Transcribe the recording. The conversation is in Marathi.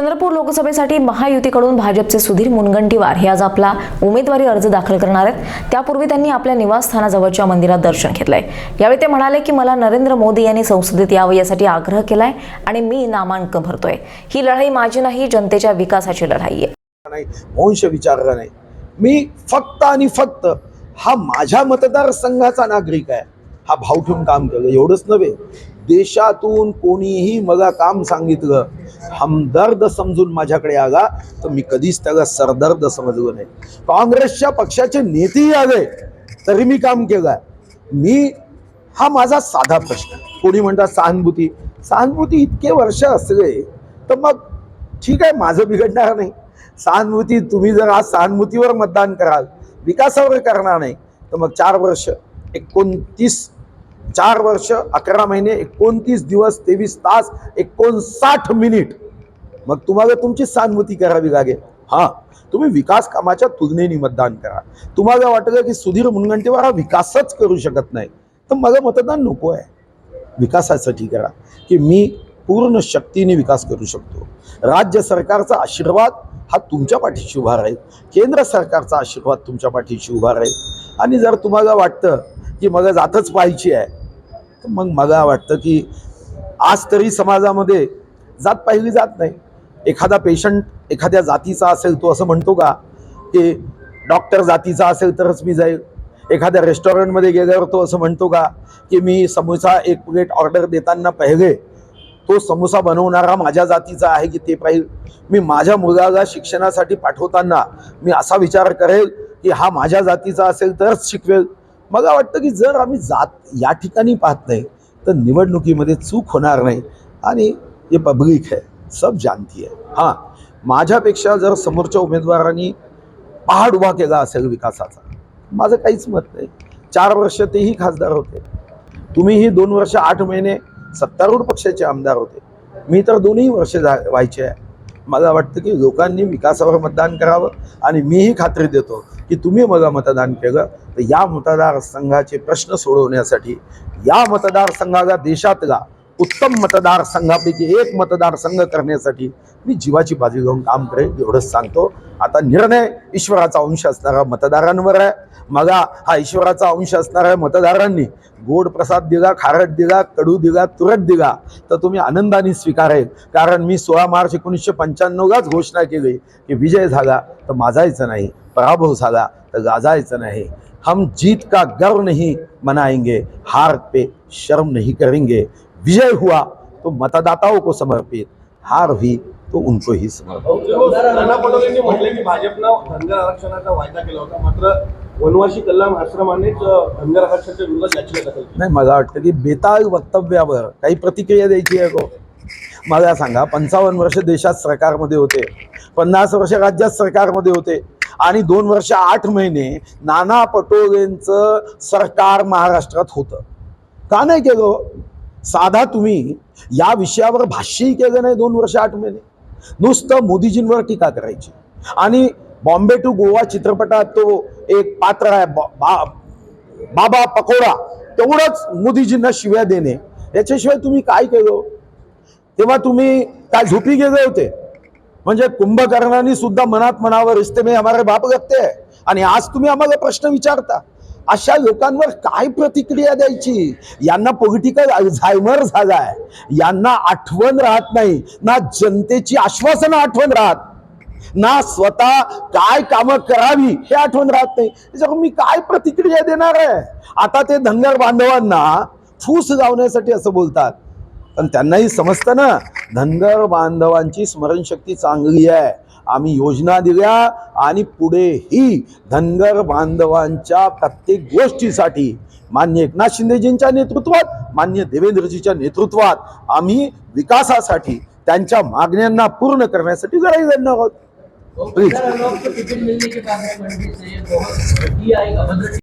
चंद्रपूर लोकसभेसाठी महायुतीकडून भाजपचे सुधीर मुनगंटीवार हे आज आपला उमेदवारी अर्ज दाखल करणार आहेत. त्यापूर्वी त्यांनी आपल्या निवासस्थानाजवळच्या मंदिरात दर्शन घेतलंय. यावेळी ते म्हणाले की मला नरेंद्र मोदी यांनी संसदेत यावं यासाठी आग्रह केलाय आणि मी नामांक भरतोय. ही लढाई माझी नाही जनतेच्या विकासाची लढाई आहे. वंश विचारला नाही. मी फक्त आणि फक्त हा माझ्या मतदारसंघाचा नागरिक आहे. हा भाव ठेवून काम केलं. एवढंच नव्हे देशातून कोणीही मला काम सांगितलं हमदर्द समजून माझ्याकडे आला तर मी कधीच त्याला सरदर्द समजलो नाही. काँग्रेसच्या पक्षाचे नेतेही आले तरी मी काम केलं. मी हा माझा साधा प्रश्न. कोणी म्हणतात सहानुभूती? सहानुभूती इतके वर्ष असले तर मग ठीक आहे माझं बिघडणार नाही. सहानुभूती तुम्ही जर आज सहानुभूतीवर मतदान कराल विकासावर करणार नाही तर मग चार वर्ष एकोणतीस चार वर्ष अकरा महिने एकोणतीस दिवस तेवीस तास एकोणसाठ मिनिट. मग तुम्हाला तुमची सहानुभूती करावी लागेल. हां तुम्ही विकास कामाच्या तुलनेने मतदान करा. तुम्हाला वाटलं की सुधीर मुनगंटीवार हा विकासच करू शकत नाही. तर मला मतदान नको आहे. विकासासाठी करा. की मी पूर्ण शक्तीने विकास करू शकतो. राज्य सरकारचा आशीर्वाद हा तुमच्या पाठीशी उभा राहील. केंद्र सरकारचा आशीर्वाद तुमच्या पाठीशी उभा राहील. आणि जर तुम्हाला वाटतं की मला जातच पाहिजे आहे तर मग मला वाटतं की आज तरी समाजामध्ये जात पाहिली जात नाही. एखादा पेशंट एखाद्या जातीचा असेल तो असं म्हणतो का की डॉक्टर जातीचा असेल तरच मी जाईल. एखाद्या रेस्टॉरंटमध्ये गेल्यावर तो असं म्हणतो का की मी समोसा एक प्लेट ऑर्डर देताना पहिले तो समोसा बनवणारा माझ्या जातीचा आहे की ते पाहिजे मी माझ्या मुलाला शिक्षणासाठी पाठवताना मी असा विचार करेल की हा माझ्या जातीचा असेल तरच शिकवेल. मला वाटतं की जर आम्ही जात या ठिकाणी पाहत नाही तर निवडणुकीमध्ये चूक होणार नाही. आणि हे पब्लिक आहे सब जानती आहे. हां माझ्यापेक्षा जर समोरच्या उमेदवारांनी पहाड उभा केला असेल विकासाचा माझं काहीच मत नाही. चार वर्ष तेही खासदार होते. तुम्हीही दोन वर्ष आठ महिने सत्तारूढ पक्षाचे आमदार होते. मी तर दोन्ही वर्ष जा व्हायचे आहे. मला वाटतं की लोकांनी विकासावर मतदान करावं आणि मीही खात्री देतो की तुम्ही मला मतदान केलं तर या मतदारसंघाचे प्रश्न सोडवण्यासाठी या मतदारसंघाला देशातला उत्तम मतदारसंघापैकी एक मतदारसंघ करण्यासाठी मी जीवाची बाजू घेऊन काम करेन एवढंच सांगतो. आता निर्णय ईश्वराचा अंश असणारा मतदारांवर आहे. मगा हा ईश्वराचा अंश असणाऱ्या मतदारांनी गोड प्रसाद दिला खारट दिला कडू दिला तुरट दिला तर तुम्ही आनंदाने स्वीकारेल. कारण मी सोळा मार्च एकोणीसशे पंच्याण्णवलाच घोषणा केली की विजय झाला तर माजायचं नाही पराभव झाला तर गाजायचं नाही. हम जीत का गर्व नहीं मनाएंगे हार पे शर्म नहीं करेंगे. विजय हुआ तो मतदाताओं को समर्पित हार हुई तो उनको ही समर्पित। नाना पटोलेंनी म्हटले की भाजपनं धनगर आरक्षणाचा वायदा केला होता. मात्र वनवासी कल्याण आश्रमानेच धनगर आरक्षणाच्या विरोधात याचिका दाखल केली. नाही मला वाटतं की बेताळ वक्तव्यावर काही प्रतिक्रिया द्यायची आहे को मला सांगा पंचावन्न वर्ष देशात सरकारमध्ये होते पन्नास वर्ष राज्यात सरकारमध्ये होते आणि दोन वर्ष आठ महिने नाना पटोलेंचं सरकार महाराष्ट्रात होतं. का नाही केलं? साधा तुम्ही या विषयावर भाष्यही केलं नाही दोन वर्ष आठ महिने. नुसतं मोदीजींवर टीका करायची. आणि बॉम्बे टू गोवा चित्रपटात तो एक पात्र आहे बा- बा- बाबा पकोडा. तेवढंच मोदीजींना शिव्या देणे. याच्याशिवाय तुम्ही काय केलं? तेव्हा तुम्ही काय झोपी गेले होते? म्हणजे कुंभकर्णाने सुद्धा मनात मनावर रिश्ते में हमारे बाप लगते आणि आज तुम्ही आम्हाला प्रश्न विचारता. अशा लोकांवर काय प्रतिक्रिया द्यायची? यांना पॉलिटिकल अल्झायमर झालाय. यांना आठवण राहत नाही. ना जनतेची आश्वासनं आठवण राहत. ना स्वतः काय कामं करावी हे आठवण राहत नाही. त्याच्यावर मी काय प्रतिक्रिया देणार आहे? आता ते धनगर बांधवांना फूस लावण्यासाठी असं बोलतात. पण त्यांनाही समजतं ना धनगर बांधवांची स्मरणशक्ती चांगली आहे. आम्ही योजना दिल्या आणि पुढेही धनगर बांधवांच्या प्रत्येक गोष्टीसाठी मान्य एकनाथ शिंदेजींच्या नेतृत्वात मान्य देवेंद्रजीच्या नेतृत्वात आम्ही विकासासाठी त्यांच्या मागण्यांना पूर्ण करण्यासाठी लढाई लढणार आहोत. प्लीज.